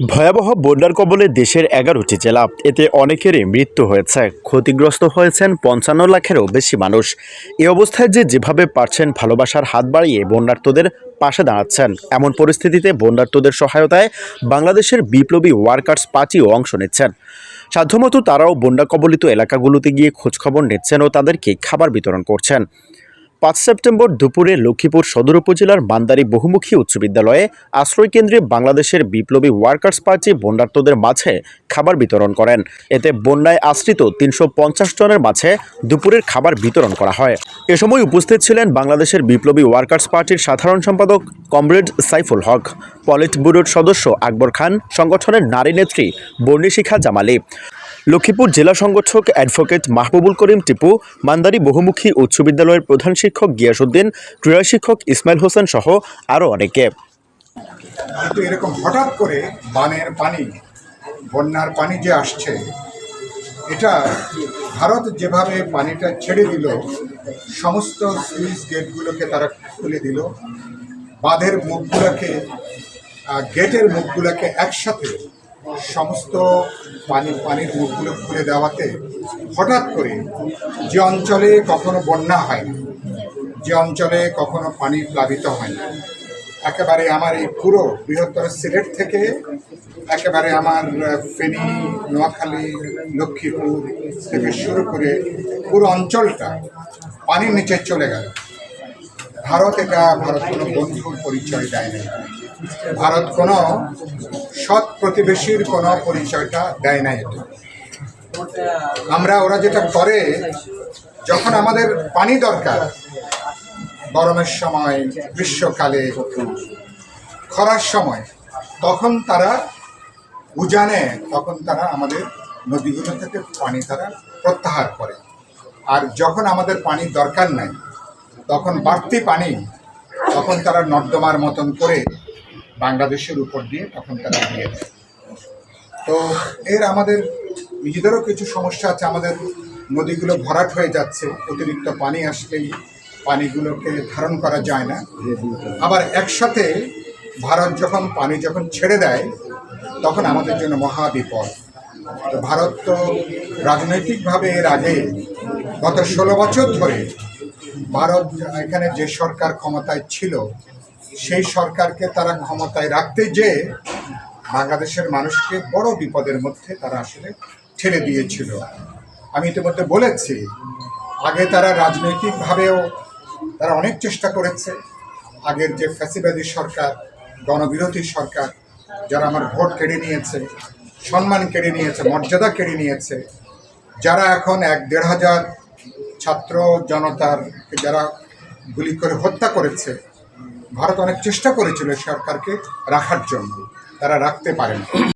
ভয়াবহ বন্যার কবলে দেশের এগারোটি জেলা। এতে অনেকেরই মৃত্যু হয়েছে। ক্ষতিগ্রস্ত হয়েছেন পঞ্চান্ন লাখেরও বেশি মানুষ। এ অবস্থায় যে যেভাবে পারছেন ভালোবাসার হাত বাড়িয়ে বন্যার্তদের পাশে দাঁড়াচ্ছেন। এমন পরিস্থিতিতে বন্যার্তদের সহায়তায় বাংলাদেশের বিপ্লবী ওয়ার্কার্স পার্টিও অংশ নিচ্ছেন। সাধ্যমতো তারাও বন্যা কবলিত এলাকাগুলোতে গিয়ে খোঁজখবর নিচ্ছেন ও তাদেরকে খাবার বিতরণ করছেন। পাঁচ সেপ্টেম্বর দুপুরে লক্ষ্মীপুর সদর উপজেলার মান্দারি বহুমুখী উচ্চ বিদ্যালয়ে আশ্রয় কেন্দ্রে বাংলাদেশের বিপ্লবী ওয়ার্কার্স পার্টি বন্যার্তদের মাঝে খাবার বিতরণ করেন। এতে বন্যায় আশ্রিত তিনশো পঞ্চাশ জনের মাঝে দুপুরের খাবার বিতরণ করা হয়। এ সময় উপস্থিত ছিলেন বাংলাদেশের বিপ্লবী ওয়ার্কার্স পার্টির সাধারণ সম্পাদক কমরেড সাইফুল হক, পলিট ব্যুরোর সদস্য আকবর খান, সংগঠনের নারী নেত্রী বর্ণিশিখা জামালি। লক্ষ্মীপুর জেলা সংগঠক অ্যাডভোকেট মাহবুবুল করিম টিপু, মান্দারি বহুমুখী উচ্চ বিদ্যালয়ের প্রধান শিক্ষক গিয়াসুদ্দিন ক্রীড়া শিক্ষক ইসমাইল হোসেন সহ আরও অনেকে। এরকম হঠাৎ করে বানের পানি, বন্যার পানি যে আসছে, এটা ভারত যেভাবে পানিটা ছেড়ে দিল, সমস্ত সুইচ গেটগুলোকে তারা খুলে দিল, বাঁধের মুখগুলোকে গেটের মুখগুলোকে একসাথে সমস্ত পানি, পানির মুখগুলো খুলে দেওয়াতে হঠাৎ করে যে অঞ্চলে কখনো বন্যা হয় যে অঞ্চলে কখনো পানি প্লাবিত হয় না, একেবারে আমার এই পুরো বৃহত্তর সিলেট থেকে একেবারে আমার ফেনী, নোয়াখালী, লক্ষ্মীপুর থেকে শুরু করে পুরো অঞ্চলটা পানির নিচে চলে গেল। ভারত এটা ভারত কোনো বন্ধুর পরিচয় দেয় নাই। ভারত কোনো সৎ প্রতিবেশীর কোনো পরিচয়টা দেয় না এটা। আমরা ওরা যেটা করে, যখন আমাদের পানি দরকার, গরমের সময়, গ্রীষ্মকালে, খরার সময়, তখন তারা উজানে, তখন তারা আমাদের নদীগুলো থেকে পানি তারা প্রত্যাহার করে। আর যখন আমাদের পানির দরকার নাই, তখন বাড়তি পানি, তখন তারা নর্দমার মতন করে বাংলাদেশের উপর দিয়ে তখন তারা দিয়ে তো এর আমাদের নিজেদেরও কিছু সমস্যা আছে। আমাদের নদীগুলো ভরাট হয়ে যাচ্ছে। অতিরিক্ত পানি আসলেই পানিগুলোকে ধারণ করা যায় না। আবার একসাথে ভারত যখন পানি যখন ছেড়ে দেয়, তখন আমাদের জন্য মহা বিপদ। তো ভারত তো রাজনৈতিকভাবে এর আগে গত ষোলো বছর ধরে ভারত এখানে যে সরকার ক্ষমতায় ছিল সেই সরকারকে তারা ক্ষমতায় রাখতে যে বাংলাদেশের মানুষকে বড় বিপদের মধ্যে তারা আসলে ঠেলে দিয়েছিল। আমি ইতিমধ্যে বলেছি, আগে তারা রাজনৈতিকভাবেও তারা অনেক চেষ্টা করেছে। আগের যে ফ্যাসিবাদী সরকার, গণবিরোধী সরকার, যারা আমার ভোট কেড়ে নিয়েছে, সম্মান কেড়ে নিয়েছে, মর্যাদা কেড়ে নিয়েছে, যারা এখন এক দেড় হাজার ছাত্র জনতার যারা গুলি করে হত্যা করেছে ভারত অনেক চেষ্টা করেছিল সরকারকে রাখার জন্য। তারা রাখতে পারেন।